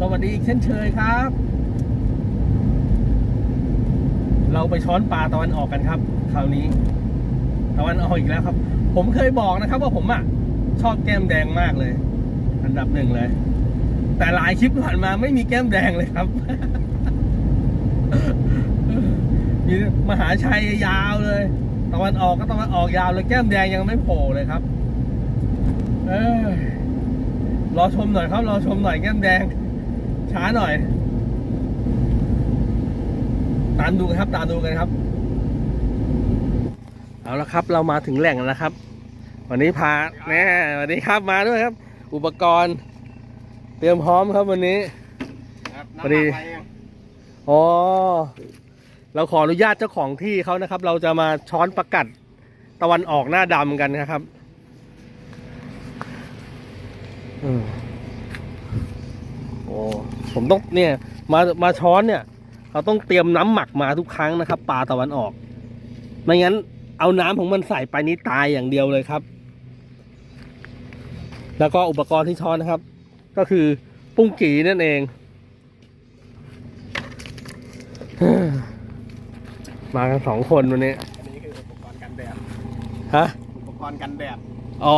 สวัสดีอีกเช่นเคยครับ เราไปช้อนปลาตะวันออกกันครับ คราวนี้ ตะวันออกอีกแล้วครับ ผมเคยบอกนะครับ ว่าผมอะชอบแก้มแดงมากเลย อันดับหนึ่งเลย แต่หลายคลิปผ่านมาไม่มีแก้มแดงเลยครับ มีมหาชัยยาวเลย ตะวันออกก็ตะวันออกยาวเลยแก้มแดงยังไม่โผล่เลยครับ เออรอชมหน่อยครับ รอชมหน่อยแก้มแดง ช้าหน่อย ตามดูกันครับ ตามดูกันครับ เอาละครับ เรามาถึงแหล่งแล้วนะครับ วันนี้พาแน่วันนี้ครับมาด้วยครับ อุปกรณ์ เตรียมพร้อมครับวันนี้ครับพอดีน้ำหนักไปเองอ๋อเราขออนุญาตเจ้าของที่เขานะครับ เราจะมาช้อนประกัดตะวันออกหน้าดำกันนะครับ อืมโอ้ ผมต้องเนี่ยมามาช้อนเนี่ย เราต้องเตรียมน้ำหมักมาทุกครั้งนะครับปลาตะวันออก ไม่งั้นเอาน้ำของมันใส่ไปนี้ตายอย่างเดียวเลยครับ แล้วก็อุปกรณ์ที่ช้อนนะครับ ก็คือปุ้งกีนั่นเอง มากันสองคนวันนี้อันนี้คืออุปกรณ์กันแดดฮะอุปกรณ์กันแดดอ๋อ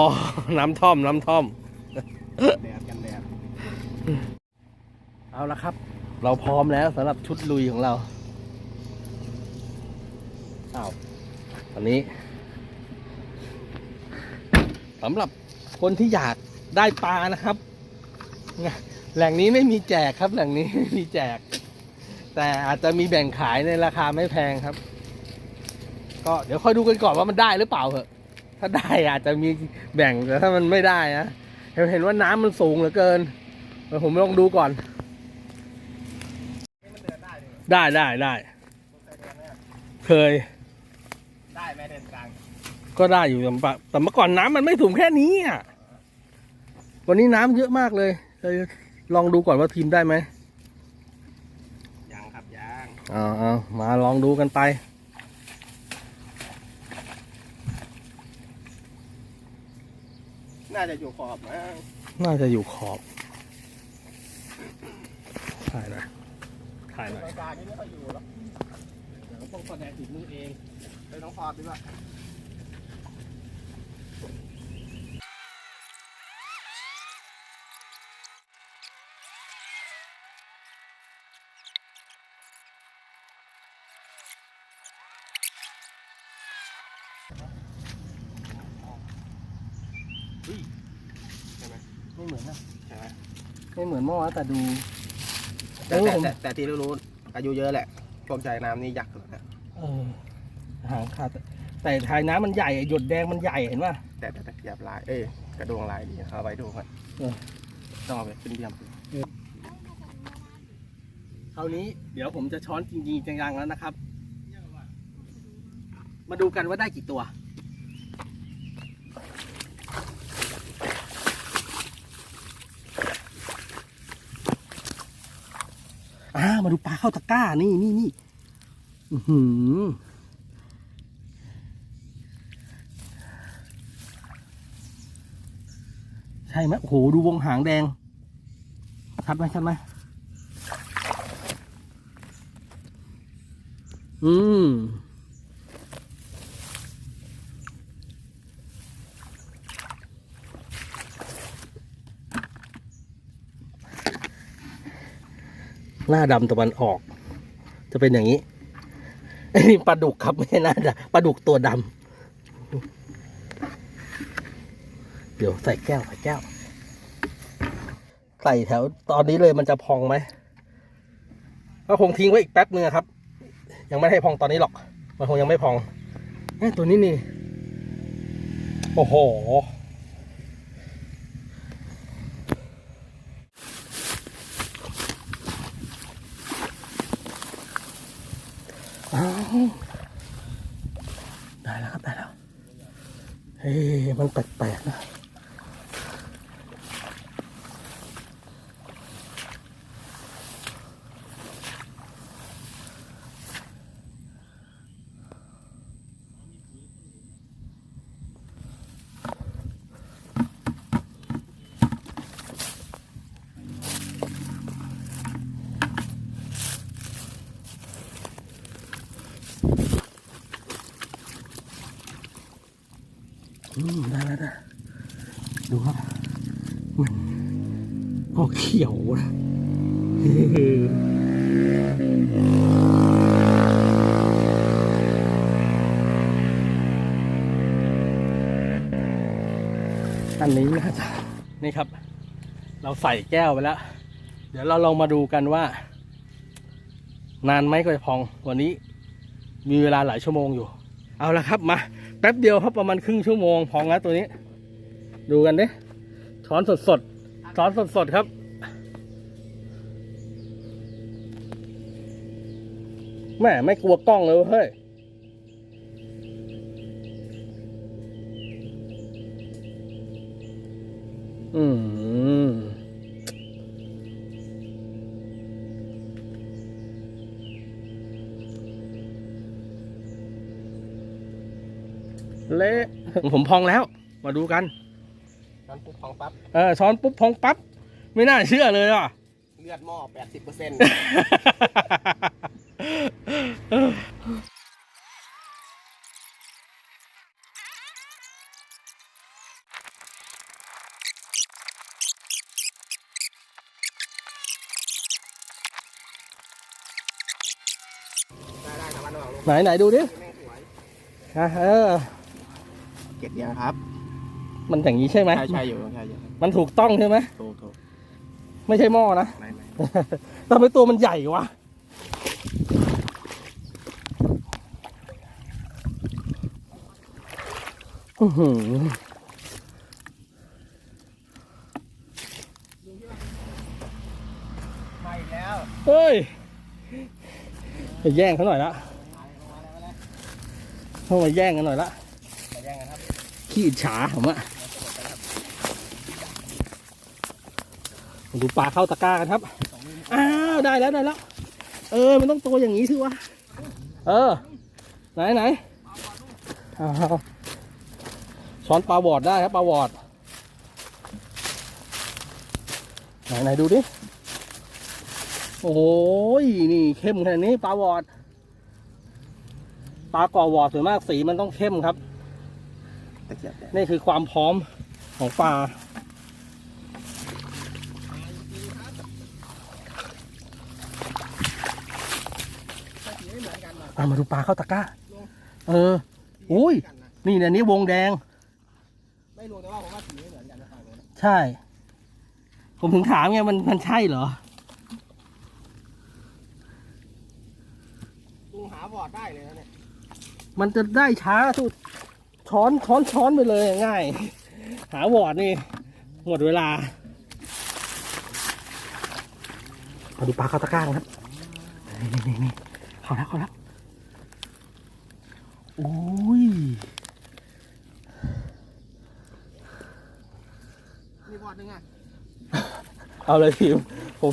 น้ำท่อม น้ำท่อม แดดกันแดด เอาละครับ เราพร้อมแล้วสำหรับชุดลุยของเราอ้าวตอนนี้สำหรับคนที่อยากได้ปลานะครับ แหล่งนี้ไม่มีแจกครับแหล่งนี้ไม่มีแจก แต่อาจจะมีแบ่งขายในราคาไม่แพงครับ ก็เดี๋ยวค่อยดูกันก่อนว่ามันได้หรือเปล่าเหอะ ถ้าได้อาจจะมีแบ่งแต่ถ้ามันไม่ได้นะเห็นว่าน้ำมันสูงเหลือเกินผมลองดูก่อน ได้ดิได้ได้ได้เคยเดินไหมอะเคย ได้ไหมเดินกลางก็ได้อยู่แต่ปะแต่เมื่อก่อนน้ำมันไม่สูงแค่นี้อะ วันนี้น้ำเยอะมากเลยเลยลองดูก่อนว่าทีมได้ไหมยังครับยังเอาเอามาลองดูกันไป น่าจะอยู่ขอบนะน่าจะอยู่ขอบถ่ายหน่อย ถ่ายหน่อยรายการนี้ไม่ค่อยอยู่หรอกเดี๋ยวต้องแสดงถึงมือเองไปต้องขอบดีกว่าไม่เหมือนนะใช่ไหมไม่เหมือนเมื่อวานแต่ดู แต่เออแต่ผม แต่แต่ที่รู้ๆอายุเยอะแหละพวกใจน้ำนี่ยักษ์เลยนะเออหางขาดแต่ทายน้ำมันใหญ่อะหยดแดงมันใหญ่เห็นป่ะ แต่แต่แต่หยาบลายเอ้ยกระดวงลายดีเอาไว้ดูก่อนเออ ต้องเอาไปขึ้นเยี่ยมคราวนี้เดี๋ยวผมจะช้อนจริงๆจังๆแล้วนะครับ มาดูกันว่าได้กี่ตัว อ่ามาดูปลาเข้าตะกร้า นี่นี่นี่หือใช่ไหมโอ้โห ดูวงหางแดง ชัดไหมชัดไหมอืม หน้าดำตะวันออก จะเป็นอย่างนี้ไอ้นี่ปลาดุกครับไม่ใช่หน้าดำปลาดุกตัวดำเดี๋ยวใส่แก้วใส่แก้ว ใส่แถวตอนนี้เลยมันจะพองไหมก็คงทิ้งไว้อีกแป๊บนึงอครับ ยังไม่ให้พองตอนนี้หรอก มันคงยังไม่พองเอ้ตัวนี้นี่ โอ้โห อ้าว ได้แล้วครับได้แล้ว เฮ้ยมันแปลกๆนะ ดูครับมันออกเขียวนะอันนี้น่าจะนี่ครับ เราใส่แก้วไปแล้ว เดี๋ยวเราลองมาดูกันว่า นานไหมกว่าจะพองวันนี้ มีเวลาหลายชั่วโมงอยู่ เอาละครับมาแป๊บเดียวครับประมาณครึ่งชั่วโมงพองแล้วตัวนี้ ดูกันดิช้อนสดสดๆช้อนสดสดๆครับ แม่ไม่กลัวกล้องเลยเฮ้ยอืมเละผมพองแล้ว มาดูกัน ปุ๊บพองปั๊บ เออช้อนปุ๊บพองปั๊บไม่น่าเชื่อเลยอะ เลือดหม้อแปดสิบเปอร์เซ็นต์ได้ได้ครับวันระหว่างลงไหนไหนดูดิแม่งสวย อะเออ เก็บยังครับ มันอย่างนี้ใช่ไหมใช่ใช่อยู่ใช่อยู่มันถูกต้องใช่ไหมถูกถูกไม่ใช่หม้อนะไม่ไม่ทำไมตัวมันใหญ่วะอือหือไม่แล้วเฮ้ยไปแย่งเขาหน่อยละเข้ามาแย่งกันหน่อยละมาแย่งกันครับ ขี้อิจฉาผมอะมา ดูปลาเข้าตะกร้ากันครับ อ้าว ได้แล้วได้แล้ว เออ มันต้องตัวอย่างนี้สิวะ เออ ไหนไหนอ้าวช้อนปลาวอดได้ครับปลาวอด ไหนไหนดูดิ โอ้ยนี่เข้มขนาดนี้ปลาวอด ปลาก่อวอดส่วนมากสีมันต้องเข้มครับตะเกียบเนี่ยนี่คือความพร้อมของปลา อะมาดูปลาเข้าตะกร้า เอออุ้ย นี่เนี่ยนี่วงแดง ไม่รู้แต่ว่าผมว่าสีไม่เหมือนกันนะฝั่งนู้นใช่ ผมถึงถามไงมันมันใช่เหรอลุงหาบอร์ดได้เลยนะเนี่ย มันจะได้ช้าสุดช้อนช้อนช้อนไปเลยง่าย หาวอร์ดนี่ หมดเวลามาดูปลาเข้าตะกร้ากันครับนี่นี่นี่นี่เข้าแล้วเข้าแล้ว โอ้ยมีบอร์ดหนึงอะ เอาเลยทีมผม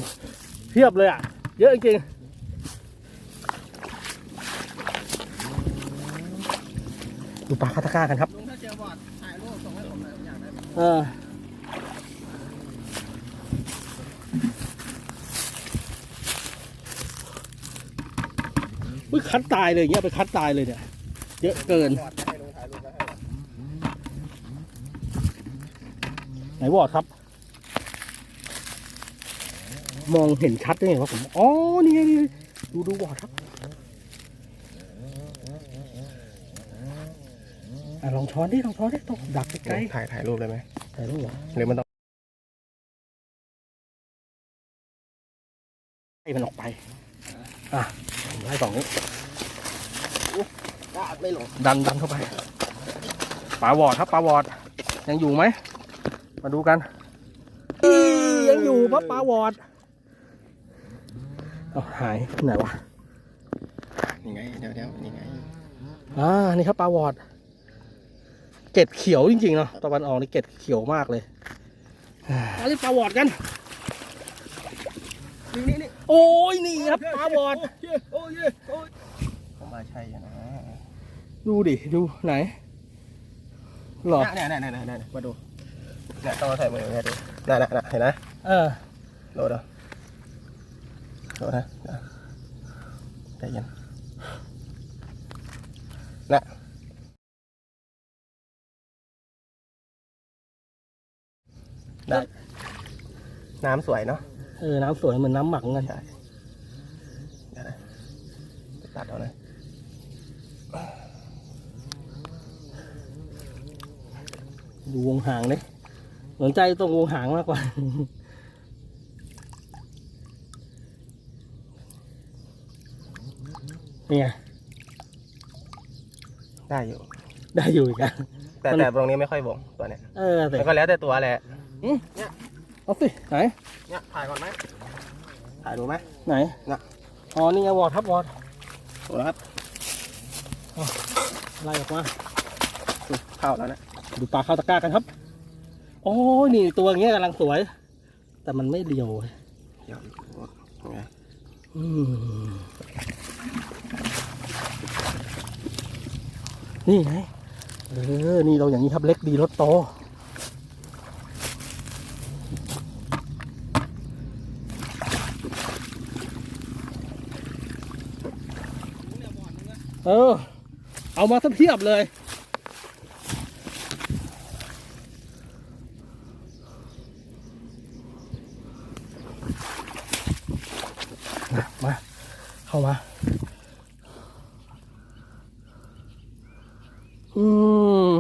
เทียบเลยอะ เยอะจริงๆดูปลาเข้าตะกร้ากันครับ ลุงถ้าเจอบอร์ดถ่ายรูปส่งให้ผมหน่อยผมอยากได้เออ อุ้ยคัดตายเลยอย่างเงี้ยไปคัดตายเลยเนี่ย เยอะเกินบอร์ดจะให้ลุงถ่ายรูปแล้วให้ไหนวอดครับ มองเห็นชัดได้ไงวะผม อ๋อนี่ไงนี่ไงดูดูวอดครับอะลองช้อนดิ ลองช้อนดิต้องดักใกล้ถ่ายถ่ายรูปเลยไหมๆถ่ายรูปเหรอหรือมันต้องให้มันออกไป อะผมไล่สองนี้กล้า ไม่หลงดันดันเข้าไปปลาวอดครับปลาวอด ยังอยู่ไหม มาดูกันอียังอยู่ปะปลาวอดเอาหายไหนวะนี่ไงเดี๋ยวเดี๋ยวนี่ไงอ่านี่ครับปลาวอด เกล็ดเขียวจริงๆเนาะตะวันออกนี่เกล็ดเขียวมากเลยเอาที่ปลาวอดกันนี่นี่นี่โอ้ยนี่ครับปลาวอดโอ้ยโอ้ยผมว่าใช่อยู่นะ ดูดิ ดูไหนหรอเนี่ยเนี่ยเนี่ยเนี่ยเนี่ยมาดูเนี่ยต้องมาใส่มือเนี่ยดูน่ะน่ะน่ะเห็นไหมเออโดดเหรอโดดนะนะใจเย็นน่ะได้น้ำสวยเนาะเออ น้ำสวยเหมือนน้ำหมักเหมือนกันใช่เดี๋ยวนะตัดเอานะ ดูวงหางเลยสนใจตรงวงหางมากกว่าเนี่ยได้อยู่ ได้อยู่อีกอะ แต่มัน แต่ตรงนี้ไม่ค่อยบ่งตัวเนี้ยเออแต่แล้วก็แล้วแต่ตัวแหละเอาสิไหน เนี่ยถ่ายก่อนไหมถ่ายดูไหม ไหนน่ะ อ๋อ นี่ไงวอร์ดครับวอร์ดดูแล้วครับ ไล่ออกมา เข้าแล้วนะ ดูปลาเข้าตะกร้ากันครับ โอ้ยนี่ตัวอย่างเงี้ยกำลังสวย แต่มันไม่เดียวเว้ยเดี๋ยวยังไงอืมนี่ไง เออ นี่เราอย่างนี้ครับเล็กดีรถโต เออ เอามาสักเทียบเลย เข้ามาอืม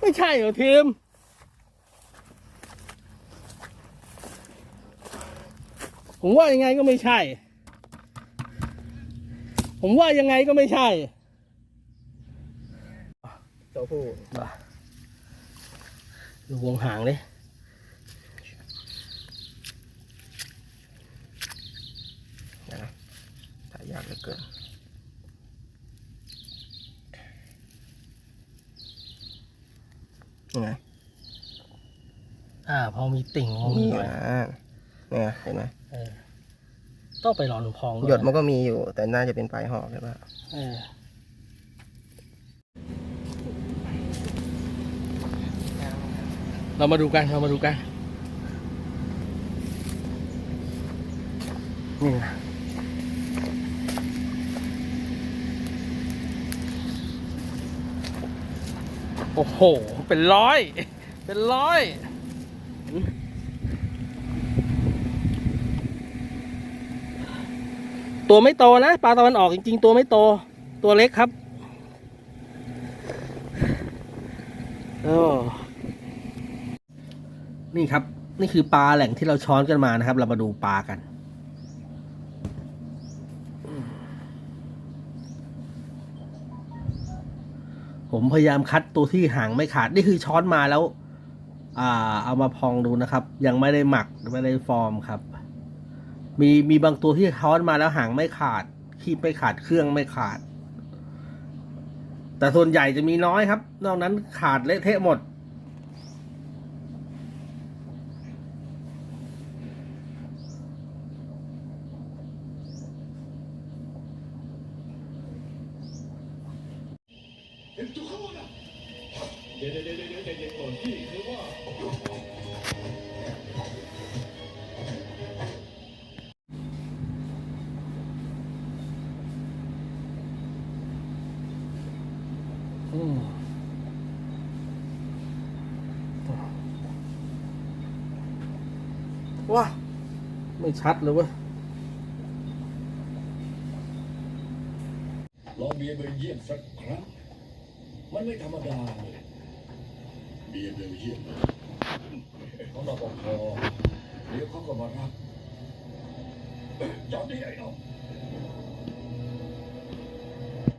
ไม่ใช่เหรอทีมผมว่ายังไงก็ไม่ใช่ ผมว่ายังไงก็ไม่ใช่ ตัวผู้ดูวงหางเลยเดี๋ยวนะถ่ายยากเหลือเกินยังไงอ่า พอมีติ่งพอมีนี่หน่อยนะเนี่ยเห็นไหมเออต้องไปรอหนูพองหยดมันก็มีอยู่ แต่น่าจะเป็นปลายหอกใช่ปะ เออ เรามาดูกัน เรามาดูกัน นี่นะโอ้โห เป็นร้อย เป็นร้อย ตัวไม่โตนะ ปลาตะวันออกจริง ๆ ตัวไม่โต ตัวเล็กครับ โอ้ นี่ครับ นี่คือปลาแหล่งที่เราช้อนกันมานะครับ เรามาดูปลากัน ผมพยายามคัดตัวที่ห่างไม่ขาด นี่คือช้อนมาแล้ว อ่า เอามาพองดูนะครับ ยังไม่ได้หมักไม่ได้ฟอร์มครับ มีมีบางตัวที่ช้อนมาแล้วห่างไม่ขาดคีบไม่ขาดเครื่องไม่ขาด แต่ส่วนใหญ่จะมีน้อยครับ นอกนั้นขาดเละเทะหมด เดี๋ยวเดี๋ยวเดี๋ยวเดี๋ยวเดี๋ยวก่อนพี่คือว่าอืมว้าไม่ชัดเลยเว้ยลองเบียร์เบลเยียมสักครั้ง มันไม่ธรรมดาเลยเบียร์เบลเยียมเขามาบอกพอเดี๋ยวเขาก็มารับยอมดีไอ้น้อง